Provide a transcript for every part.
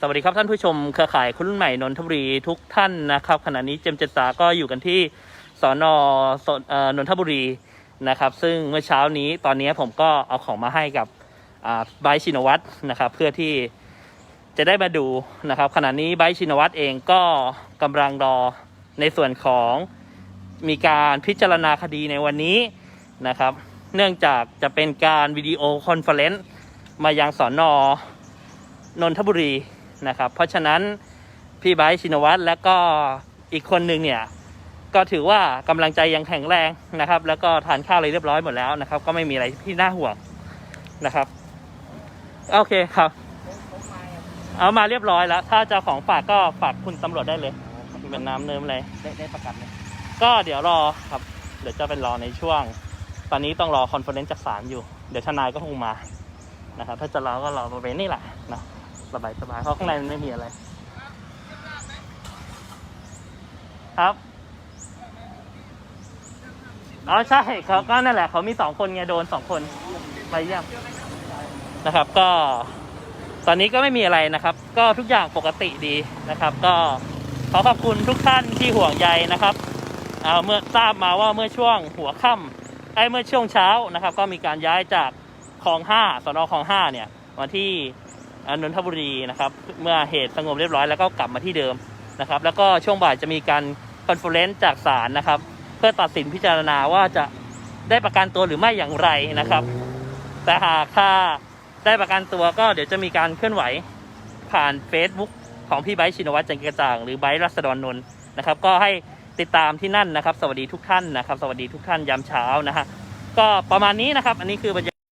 สวัสดีครับท่านผู้ชมเครือข่ายคนรุ่นใหม่นนทบุรีทุกท่านนะครับ ขณะนี้เจมเจษาก็อยู่กันที่สอนอสนอ่อนทบุรีนะครับ ซึ่งเมื่อเช้านี้ตอนนี้ผมก็เอาของมาให้กับอ่าไบชินวัตรนะครับ เพื่อที่จะได้มาดูนะครับ ขณะนี้ไบชินวัตรเองก็กำลังรอในส่วนของมีการพิจารณาคดีในวันนี้นะครับ เนื่องจากจะเป็นการวิดีโอคอนเฟอเรนซ์มายังสอนอนนทบุรี นะครับ เพราะฉะนั้นพี่ไบร์ทชินวัตรและก็อีกคนหนึ่งเนี่ยก็ถือว่ากำลังใจยังแข็งแรงนะครับ แล้วก็ทานข้าวอะไรเรียบร้อยหมดแล้วนะครับ ก็ไม่มีอะไรที่น่าห่วงนะครับ โอเคครับ เอามาเรียบร้อยแล้ว ถ้าจะเอาของฝากก็ฝากคุณตำรวจได้เลยเป็นน้ำเนิ้มอะไรได้ได้ประกันไหมก็เดี๋ยวรอครับ เดี๋ยวจะเป็นรอในช่วง ตอนนี้ต้องรอคอนเฟอเรนซ์จากศาลอยู่ เดี๋ยวทนายก็คงมานะครับ ถ้าจะรอก็รอบริเวณนี่แหละนะ สบายสบายเพราะข้างในมันไม่มีอะไร ครับอ๋อใช่เขาก็นั่นแหละเขามีสองคนไงโดนสองคนไปเยี่ยมนะครับ ก็ตอนนี้ก็ไม่มีอะไรนะครับ ก็ทุกอย่างปกติดีนะครับ ก็ขอขอบคุณทุกท่านที่ห่วงใยนะครับเเมื่อทราบมาว่าเมื่อช่วงหัวค่ำไอ้เมื่อช่วงเช้านะครับ ก็มีการย้ายจากคลองห้าสนคลองห้าเนี่ยมาที่ นนทบุรีนะครับเมื่อเหตุสงบเรียบร้อยแล้วก็กลับมาที่เดิมนะครับ แล้วก็ช่วงบ่ายจะมีการคอนเฟอเรนซ์จากศาลนะครับ เพื่อตัดสินพิจารณาว่าจะได้ประกันตัวหรือไม่อย่างไรนะครับ แต่หากถ้าได้ประกันตัวก็เดี๋ยวจะมีการเคลื่อนไหวผ่าน Facebook ของพี่ไบชินวัตรจันกระจ่างหรือไบรัศดรนนท์นะครับ ก็ให้ติดตามที่นั่นนะครับ สวัสดีทุกท่านนะครับ สวัสดีทุกท่านยามเช้านะฮะก็ประมาณนี้นะครับ อันนี้คือบรรยากาศ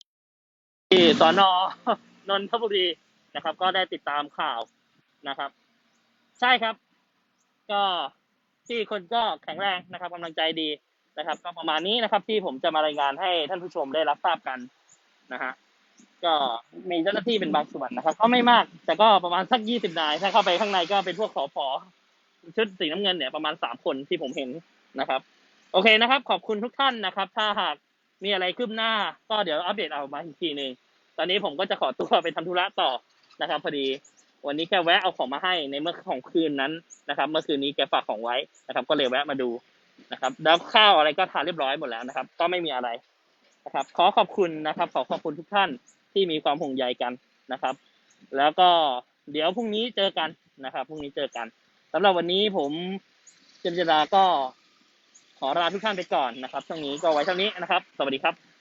ที่สอนอนนทบุรี นะครับ ก็ได้ติดตามข่าวนะครับ ใช่ครับ ก็ที่คนก็แข็งแรงนะครับกำลังใจดีนะครับ ก็ประมาณนี้นะครับ ที่ผมจะมารายงานให้ท่านผู้ชมได้รับทราบกันนะฮะก็มีเจ้าหน้าที่เป็นบางส่วนนะครับ ก็ไม่มาก แต่ก็ประมาณสักยี่สิบนาย ถ้าเข้าไปข้างในก็เป็นพวกขอพอชุดสีน้ำเงินเนี่ยประมาณสามคนที่ผมเห็นนะครับ โอเคนะครับ ขอบคุณทุกท่านนะครับ ถ้าหากมีอะไรคืบหน้า ก็เดี๋ยวอัปเดตเอามาอีกทีหนึ่งตอนนี้ผมก็จะขอตัวไปทำธุระต่อ นะครับพอดีวันนี้แค่แวะเอาของมาให้ในเมื่อของคืนนั้นนะครับ เมื่อคืนนี้แกฝากของไว้นะครับ ก็เลยแวะมาดูนะครับแล้วข้าวอะไรก็ทานเรียบร้อยหมดแล้วนะครับ ก็ไม่มีอะไรนะครับ ขอขอบคุณนะครับ ขอขอบคุณทุกท่านที่มีความห่วงใยกันนะครับ แล้วก็เดี๋ยวพรุ่งนี้เจอกันนะครับพรุ่งนี้เจอกันสำหรับวันนี้ผมเจมส์จราก็ขอลาทุกท่านไปก่อนนะครับช่วงนี้ก็ไว้เท่านี้นะครับ สวัสดีครับ